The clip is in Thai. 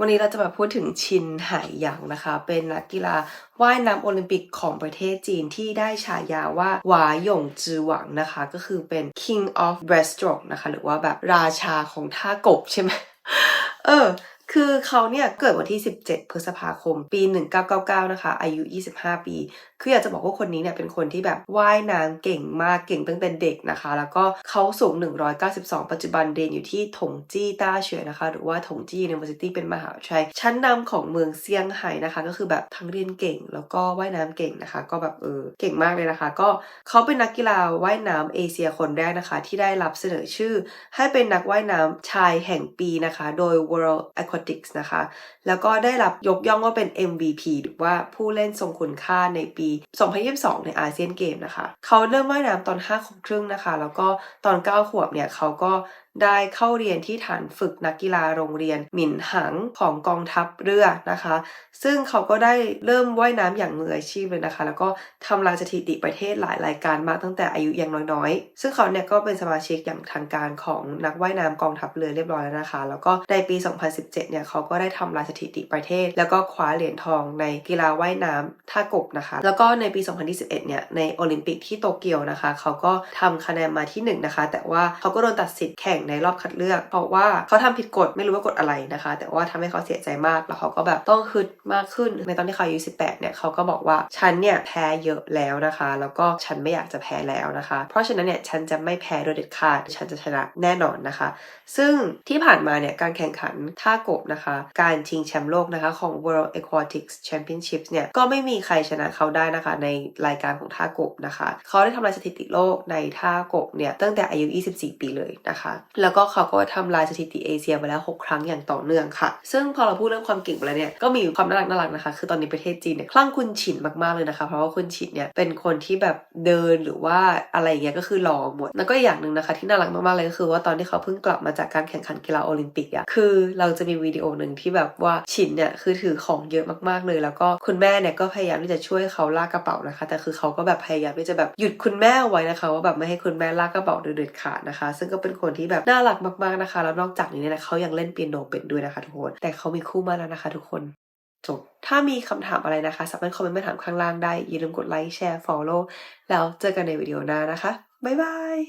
วันนี้เราจะมาพูดถึงชินไหหยางนะคะ เป็นนักกีฬาว่ายน้ำโอลิมปิกของประเทศจีนที่ได้ฉายาว่าหวาหยงจือหวังนะคะ ก็คือเป็น king of breaststroke นะคะ หรือว่าแบบราชาของท่ากบใช่ไหมเออ คือเขาเนี่ยเกิดวันที่ 17 พฤษภาคม ปี 1999 นะคะ อายุ 25 ปี คืออยากจะบอกว่าคนนี้เนี่ยเป็นคนที่แบบว่ายน้ำเก่งมากเก่งตั้งแต่เด็กนะคะ แล้วก็เขาสูง 192 ปัจจุบันเรียนอยู่ที่ถงจี้ต้าเฉยนะคะ หรือว่าถงจี้ University เป็นมหาวิทยาลัยชั้นนำของเมืองเซี่ยงไฮ้นะคะ ก็คือแบบทั้งเรียนเก่ง แล้วก็ว่ายน้ำเก่งนะคะ ก็แบบเออเก่งมากเลยนะคะ ก็เขาเป็นนักกีฬาว่ายน้ำเอเชียคนแรกนะคะ ที่ได้รับเสนอชื่อ ให้เป็นนักว่ายน้ำชายแห่งปีนะคะ โดย World Aquatics นะคะ แล้วก็ได้รับยกย่องว่าเป็น MVP หรือว่าผู้เล่นทรงคุณค่าในปี 2022 ในอาเซียนเกมนะคะ เขาเริ่มว่ายน้ำตอน 5 ขวบครึ่งนะคะ แล้วก็ตอน 9 ขวบเนี่ยเขาก็ ได้เข้าเรียนที่ฐานฝึกนักกีฬาโรงเรียนหมินหังของกองทัพเรือนะคะ ซึ่งเขาก็ได้เริ่มว่ายน้ำอย่างมืออาชีพเลยนะคะ แล้วก็ทำลายสถิติประเทศหลายรายการมาตั้งแต่อายุยังน้อยๆ ซึ่งเขาเนี่ยก็เป็นสมาชิกอย่างทางการของนักว่ายน้ำกองทัพเรือเรียบร้อยแล้วนะคะ แล้วก็ในปี 2017 เนี่ยเขาก็ได้ทำลายสถิติประเทศ แล้วก็คว้าเหรียญทองในกีฬาว่ายน้ำท่ากบนะคะ แล้วก็ในปี 2021 เนี่ยในโอลิมปิกที่โตเกียวนะคะ เขาก็ทำคะแนนมาที่หนึ่งนะคะ แต่ว่าเขาก็โดนตัดสิทธิ์แข่งในรอบคัดเลือก เพราะว่าเขาทำผิดกฎไม่รู้ว่ากฎอะไรนะคะ แต่ว่าทำให้เขาเสียใจมากแล้วเขาก็แบบต้องฮึดมากขึ้น ในตอนที่เขาอายุ18เนี่ยเขาก็บอกว่าฉันเนี่ยแพ้เยอะแล้วนะคะ แล้วก็ฉันไม่อยากจะแพ้แล้วนะคะ เพราะฉะนั้นเนี่ยฉันจะไม่แพ้โดยเด็ดขาดฉันจะชนะแน่นอนนะคะ ซึ่งที่ผ่านมาเนี่ยการแข่งขันท่ากบนะคะ การชิงแชมป์โลกนะคะของ World Aquatics Championships เนี่ยก็ไม่มีใครชนะเขาได้นะคะ ในรายการของท่ากบนะคะ เขาได้ทำลายสถิติโลกในท่ากบเนี่ยตั้งแต่อายุ 24 ปีเลยนะคะแล้วก็เขาก็ทำลายสถิติเอเชียมาแล้ว 6 ครั้งอย่างต่อเนื่องค่ะ ซึ่งพอเราพูดเรื่องความเก่งไปแล้วเนี่ย ก็มีความน่ารักน่ารักนะคะ คือตอนนี้ประเทศจีนเนี่ยคลั่งคุณฉินมากๆเลยนะคะ เพราะว่าคุณฉินเนี่ยเป็นคนที่แบบเดินหรือว่าอะไรอย่างเงี้ยก็คือหล่อหมด แล้วก็อย่างหนึ่งนะคะที่น่ารักมากๆเลยก็คือว่าตอนที่เขาเพิ่งกลับมาจากการแข่งขันกีฬาโอลิมปิกอะคือเราจะมีวิดีโอหนึ่งที่แบบว่าฉินเนี่ยคือถือของเยอะมากๆเลย แล้วก็คุณแม่เนี่ยก็พยายามที่จะช่วยเขาลากกระเป๋านะคะ แต่คือเขาก็แบบพยายามที่จะแบบหยุดคุณแม่เอาไว้นะคะ ว่าแบบไม่ให้คุณแม่ลากกระเป๋าโดยเด็ดขาดนะคะ ซึ่งก็เป็นคนที่แบบน่ารักมากๆนะคะ แล้วนอกจากนี้เนี่ยเขายังเล่นเปียโนเป็นด้วยนะคะทุกคน แต่เขามีคู่มาแล้วนะคะทุกคนจบถ้ามีคำถามอะไรนะคะ สามารถคอมเมนต์มาถามข้างล่างได้ อย่าลืมกดไลค์แชร์ follow แล้วเจอกันในวิดีโอหน้านะคะ บ๊ายบาย